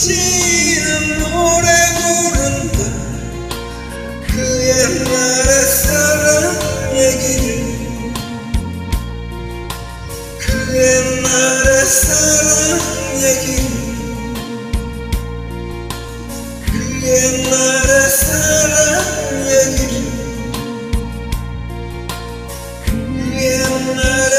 씨는 노래 부른다. 그 옛날의 사랑 얘기를. 그 옛날의 사랑 얘기를. 그 옛날의 사랑 얘기를. 그 옛날